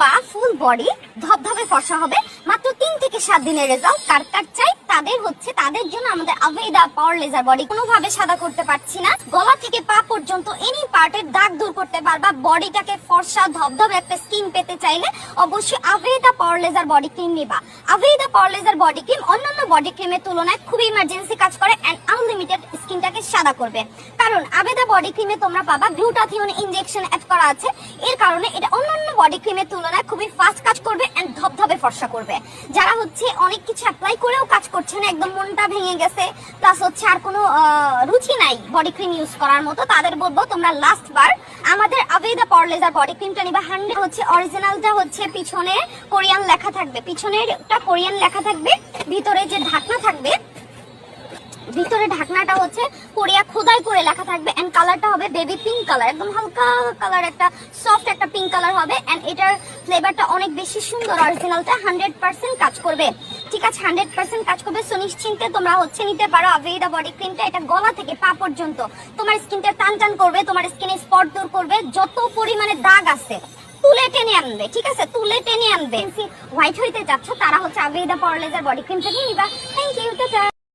পা, ফুল, বডি, ধবধবে ফর্সা হবে। মাত্র তিন থেকে সাত দিনের রেজাল্ট কার কার চাই? তাদের হচ্ছে, তাদের জন্য আমাদের আভেদা পাওয়ার লেজার বডি কোনোভাবে সাদা করতে পারছি না। গলা থেকে পা পর্যন্ত এনি পার্টের দাগ দূর করতে পারবা। বডিটাকে ফর্সা, ধবধবে একটা স্কিন পেতে চাইলে অবশ্যই Aveda power laser body cream নিবা। Aveda power laser body cream অন্যান্য বডি ক্রিমের তুলনায় খুবই ইমার্জেন্সি কাজ করে এন্ড আনলিমিটেড স্কিনটাকে সাদা করবে। কারণ আবেদা বডি ক্রিমে তোমরা পাবা গ্লুটাথিওন ইনজেকশন অ্যাড করা আছে। এর কারণে এটা অন্যান্য বডি ক্রিমের তুলনায় খুবই ফাস্ট কাজ করবে এন্ড ধবধবে ফর্সা করবে। যারা হচ্ছে অনেক কিছু অ্যাপ্লাই করেও কাজ করছে না, একদম মনটা ভেঙে গেছে প্লাস হচ্ছে আর কোনো রুচি নাই বডি ক্রিম ইউজ করার মতো, তাদের বলব তোমরা লাস্ট বার আমাদের আবেদা পরলেজার বডি ক্রিমটা নিবা হান্ড্রেড হচ্ছে অরিজিনালটা হচ্ছে পিছনে কোরিয়ান লেখা থাকবে, পিছনেরটা কোরিয়ান লেখা থাকবে, ভিতরে যে ঢাকনা থাকবে ঢাকনাটা হচ্ছে কোরিয়া খোদাই করে লেখা থাকবে এন্ড কালারটা হবে বেবি পিঙ্ক কালার একদম হালকা কালার একটা সফট একটা পিঙ্ক কালার হবে এন্ড এটার ফ্লেভারটা অনেক বেশি সুন্দর অরিজিনালটা হান্ড্রেড পার্সেন্ট কাজ করবে। ঠিক আছে হান্ড্রেড পার্সেন্ট কাজ করবে সো নিশ্চিন্তে তোমরা হচ্ছে নিতে পারো আভেদা বডি ক্রিমটা এটা গলা থেকে পা পর্যন্ত। তোমার স্কিনটা টান টান করবে, তোমার স্কিনে স্পট দূর করবে, যত পরিমাণে দাগ আছে, তুলে টেনে আনবে, ঠিক আছে, তুলে টেনে আনবে। হোয়াইট হইতে যাচ্ছ তারা হচ্ছে আভেদা পরলেজার বডি ক্রিমটা নিয়ে নিবা। Thank you